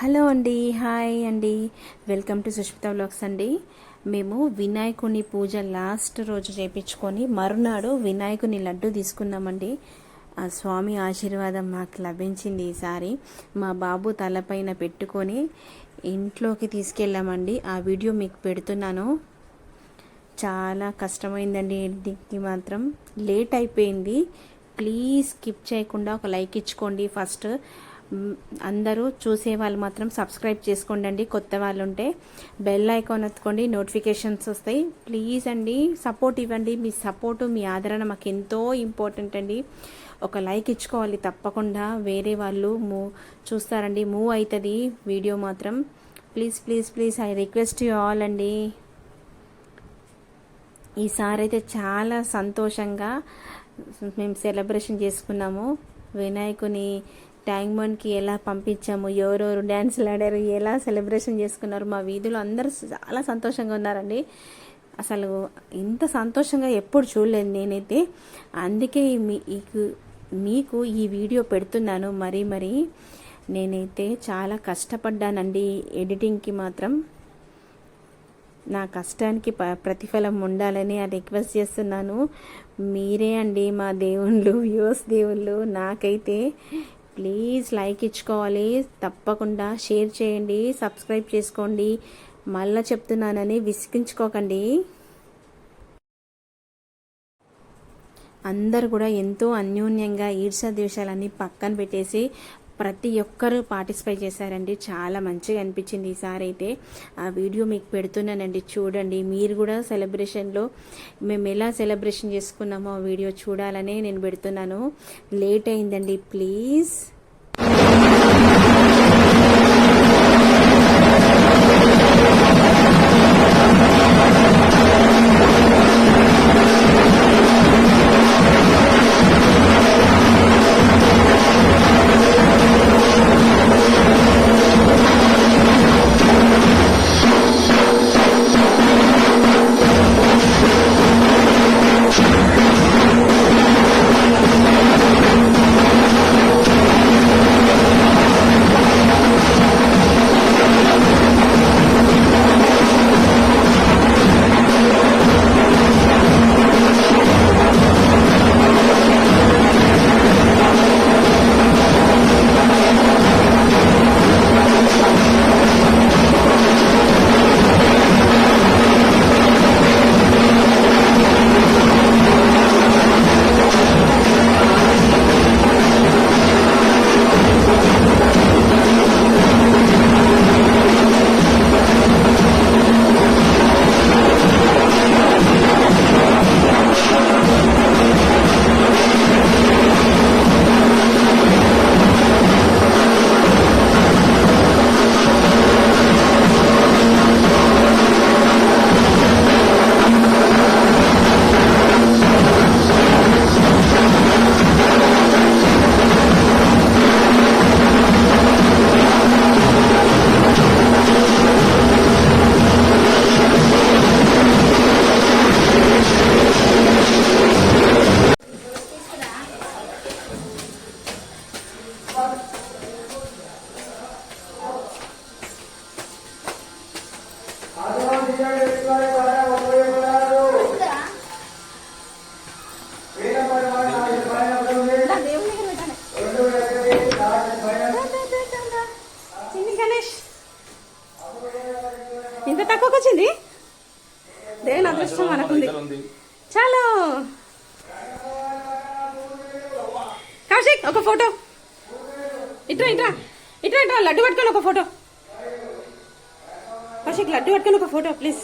Hello అండి hi అండి. Welcome to Sushmita blogs అండి. మేము వినాయకుని పూజ లాస్ట్ రోజు చేపించుకొని మరునాడు వినాయకుని లడ్డు తీసుకున్నామండి. ఆ స్వామి ఆశీర్వాదం మాకు లభించింది ఈసారి. మా బాబు తలపైన పెట్టుకొని ఇంట్లోకి తీసుకెళ్ళామండి. ఆ వీడియో మీకు పెడుతున్నాను. చాలా కష్టమైందండి ఎడిటింగ్కి మాత్రం. లేట్ అయిపోయింది. ప్లీజ్ స్కిప్ చేయకుండా ఒక లైక్ ఇచ్చుకోండి. ఫస్ట్ అందరూ చూసే వాళ్ళు మాత్రం సబ్స్క్రైబ్ చేసుకోండి కొత్త వాళ్ళు ఉంటే బెల్ ఐకాన్ ఎత్తుకోండి. నోటిఫికేషన్స్ వస్తాయి. ప్లీజ్ అండి సపోర్ట్ ఇవ్వండి. మీ సపోర్టు మీ ఆదరణ మాకు ఎంతో ఇంపార్టెంట్ అండి. ఒక లైక్ ఇచ్చుకోవాలి తప్పకుండా. వేరే వాళ్ళు మూవ్ చూస్తారండి. మూవ్ అవుతుంది వీడియో మాత్రం. Please please please I request you all అండి. ఈసారి అయితే చాలా సంతోషంగా మేము సెలబ్రేషన్ చేసుకున్నాము. వినాయకుని ట్యాంక్ బండ్కి ఎలా పంపించాము ఎవరెవరు డ్యాన్స్లు ఆడారు ఎలా సెలబ్రేషన్ చేసుకున్నారు మా వీధిలో అందరూ చాలా సంతోషంగా ఉన్నారండి. అసలు ఇంత సంతోషంగా ఎప్పుడు చూడలేదు నేనైతే. అందుకే మీకు మీకు ఈ వీడియో పెడుతున్నాను. మరీ మరీ నేనైతే చాలా కష్టపడ్డానండి ఎడిటింగ్కి మాత్రం. నా కష్టానికి ప ప్రతిఫలం ఉండాలని ఆ రిక్వెస్ట్ చేస్తున్నాను. మీరే అండి మా దేవుళ్ళు వ్యూస్ దేవుళ్ళు. నాకైతే ప్లీజ్ లైక్ ఇచ్చుకోవాలి. తప్పకుండా షేర్ చేయండి సబ్స్క్రైబ్ చేసుకోండి. మళ్ళీ చెప్తున్నానని విసిగించుకోకండి. అందరు కూడా ఎంతో అన్యోన్యంగా ఈర్ష ద్వేషాలన్నీ పక్కన పెట్టేసి ప్రతి ఒక్కరూ పార్టిసిపేట్ చేశారండి. చాలా మంచిగా అనిపించింది ఈసారి అయితే. ఆ వీడియో మీకు పెడుతున్నానండి. చూడండి మీరు కూడా సెలబ్రేషన్లో మేము ఎలా సెలబ్రేషన్ చేసుకున్నామో ఆ వీడియో చూడాలనే నేను పెడుతున్నాను. లేట్ అయిందండి ప్లీజ్. తక్కువకి వచ్చింది దేవుని అదృష్టం మనకుంది. చాలు. కౌశిక్ ఒక ఫోటో. ఇట్రా ఇట్రా. ఇట్రా ఇట్రా లడ్డు పట్టుకొని ఒక ఫోటో. కౌశిక్ లడ్డు పట్టుకొని ఒక ఫోటో ప్లీజ్.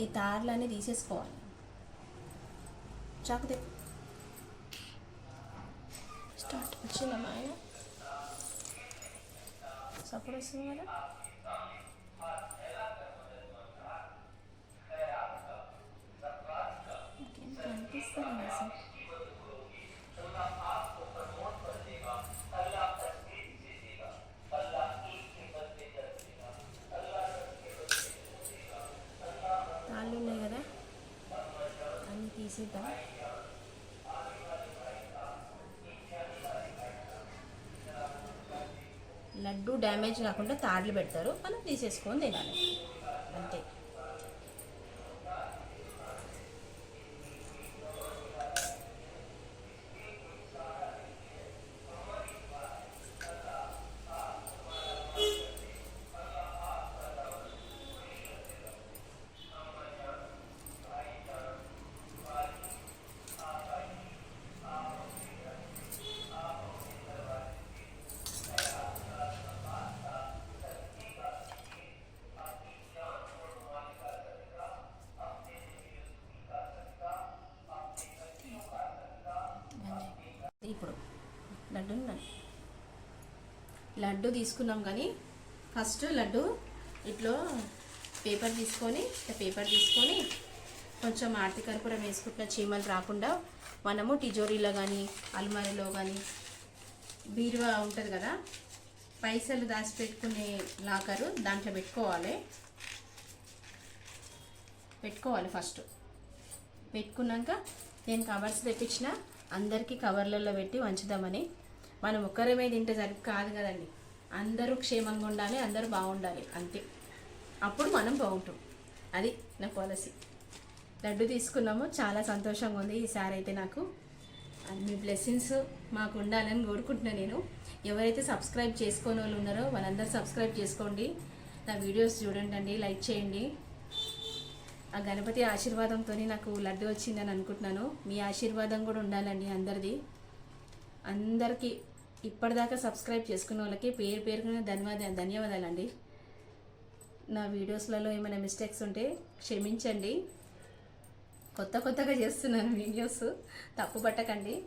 ఈ తార్లన్నీ తీసేసుకోవాలి. చాకు స్టార్ట్. వచ్చిందమ్మా ఆయన సపోర్ట్ వస్తుంది కదా? కనిపిస్తుంది సార్ తాళ్ళు ఉన్నాయి కదా అన్నీ తీసేద్దాం లడ్డు డ్యామేజ్ కాకుండా తాడులు పెడతారు మనం తీసేసుకొని తినాలి అంతే ఇప్పుడు లడ్డు లడ్డు తీసుకున్నాం కానీ ఫస్ట్ లడ్డు ఇట్లో పేపర్ తీసుకొని ఇట్లా పేపర్ తీసుకొని కొంచెం ఆర్తి కర్పూరం వేసుకుంటున్న చీమలు రాకుండా మనము టిజోరీలో కానీ అల్మారీలో కానీ బీరువా ఉంటుంది కదా పైసలు దాచిపెట్టుకునే లాకరు దాంట్లో పెట్టుకోవాలి. పెట్టుకోవాలి ఫస్ట్. పెట్టుకున్నాక నేను కవర్స్ తెప్పించిన అందరికీ కవర్లలో పెట్టి వంచుదామని మనం ఒక్కరమే తింటే సరి కాదు కదండి. అందరూ క్షేమంగా ఉండాలి అందరూ బాగుండాలి అంతే. అప్పుడు మనం బాగుంటాం. అది నా పాలసీ. లడ్డు తీసుకున్నాము చాలా సంతోషంగా ఉంది ఈసారి అయితే నాకు. మీ బ్లెస్సింగ్స్ మాకు ఉండాలని కోరుకుంటున్నాను నేను. ఎవరైతే సబ్స్క్రైబ్ చేసుకోని వాళ్ళు ఉన్నారో వాళ్ళందరూ సబ్స్క్రైబ్ చేసుకోండి. నా వీడియోస్ చూడండి అండి లైక్ చేయండి. ఆ గణపతి ఆశీర్వాదంతో నాకు లడ్డు వచ్చిందని అనుకుంటున్నాను. మీ ఆశీర్వాదం కూడా ఉండాలండి అందరిది. అందరికీ ఇప్పటిదాకా సబ్స్క్రైబ్ చేసుకున్న వాళ్ళకి పేరు పేరుకునే ధన్యవాద ధన్యవాదాలండి. నా వీడియోస్లలో ఏమైనా మిస్టేక్స్ ఉంటే క్షమించండి. కొత్త కొత్తగా చేస్తున్నాను వీడియోస్. తప్పు పట్టకండి.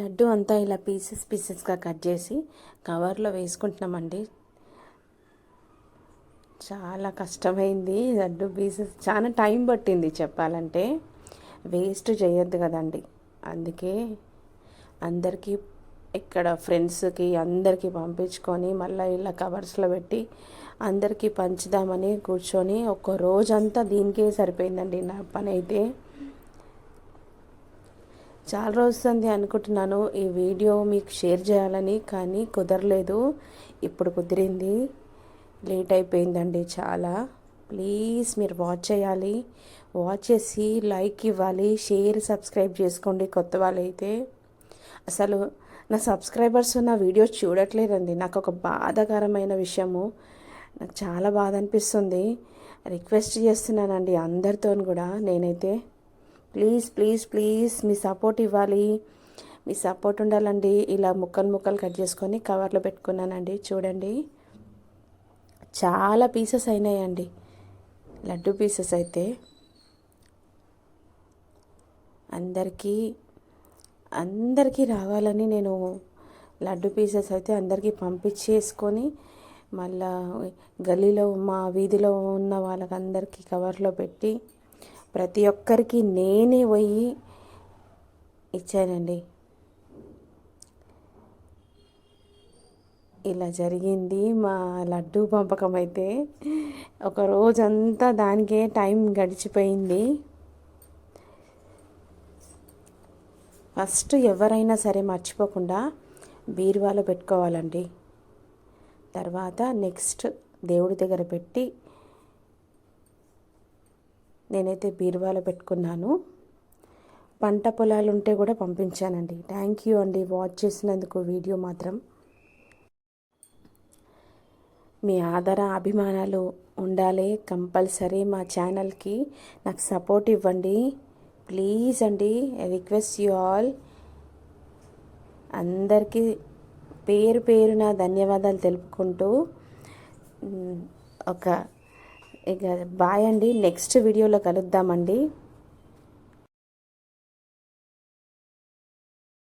లడ్డు అంతా ఇలా పీసెస్ పీసెస్గా కట్ చేసి కవర్లో వేసుకుంటున్నామండి. చాలా కష్టమైంది లడ్డు పీసెస్. చాలా టైం పట్టింది చెప్పాలంటే. వేస్ట్ చేయొద్దు కదండి. అందుకే అందరికీ ఇక్కడ ఫ్రెండ్స్కి అందరికీ పంపించుకొని మళ్ళీ ఇలా కవర్స్లో పెట్టి అందరికీ పంచుదామని కూర్చొని ఒక రోజంతా దీనికే సరిపోయిందండి నా పని అయితే చాలా రోజుంది అనుకుంటున్నాను ఈ వీడియో మీకు షేర్ చేయాలని కానీ కుదరలేదు. ఇప్పుడు కుదిరింది. లేట్ అయిపోయిందండి చాలా. ప్లీజ్ మీరు వాచ్ చేయాలి. వాచ్ చేసి లైక్ ఇవ్వాలి. షేర్ సబ్స్క్రైబ్ చేసుకోండి కొత్త వాళ్ళైతే. అసలు నా సబ్స్క్రైబర్స్ నా వీడియోస్ చూడట్లేదండి. నాకు ఒక బాధాకరమైన విషయము నాకు చాలా బాధ అనిపిస్తుంది రిక్వెస్ట్ చేస్తున్నానండి అందరితో కూడా నేనైతే. ప్లీజ్ ప్లీజ్ ప్లీజ్ మీ సపోర్ట్ ఇవ్వాలి. మీ సపోర్ట్ ఉండాలండి. ఇలా ముక్కలు ముక్కలు కట్ చేసుకొని కవర్లో పెట్టుకున్నానండి. చూడండి. చాలా పీసెస్ అయినాయండి. లడ్డు పీసెస్ అయితే. అందరికీ అందరికీ రావాలని నేను లడ్డు పీసెస్ అయితే అందరికీ పంపించేసుకొని మళ్ళా గల్లీలో మా వీధిలో ఉన్న వాళ్ళకందరికీ కవర్లో పెట్టి ప్రతి ఒక్కరికి నేనే పోయి ఇచ్చానండి. ఇలా జరిగింది మా లడ్డు పంపకం అయితే. ఒక రోజంతా దానికే టైం గడిచిపోయింది. ఫస్ట్ ఎవరైనా సరే మర్చిపోకుండా బీరువాలో పెట్టుకోవాలండి. తర్వాత నెక్స్ట్ దేవుడి దగ్గర పెట్టి నేనైతే బీరువాలో పెట్టుకున్నాను. పంట పొలాలు ఉంటే కూడా పంపించానండి. థ్యాంక్ యూ అండి వాచ్ చేసినందుకు వీడియో మాత్రం. మీ ఆదర అభిమానాలు ఉండాలి కంపల్సరీ మా ఛానల్కి. నాకు సపోర్ట్ ఇవ్వండి. ప్లీజ్ అండి రిక్వెస్ట్ యూ ఆల్. అందరికీ పేరు పేరున ధన్యవాదాలు తెలుపుకుంటూ ఒక ఇక బాయ్ అండి. నెక్స్ట్ వీడియోలో కలుద్దామండి.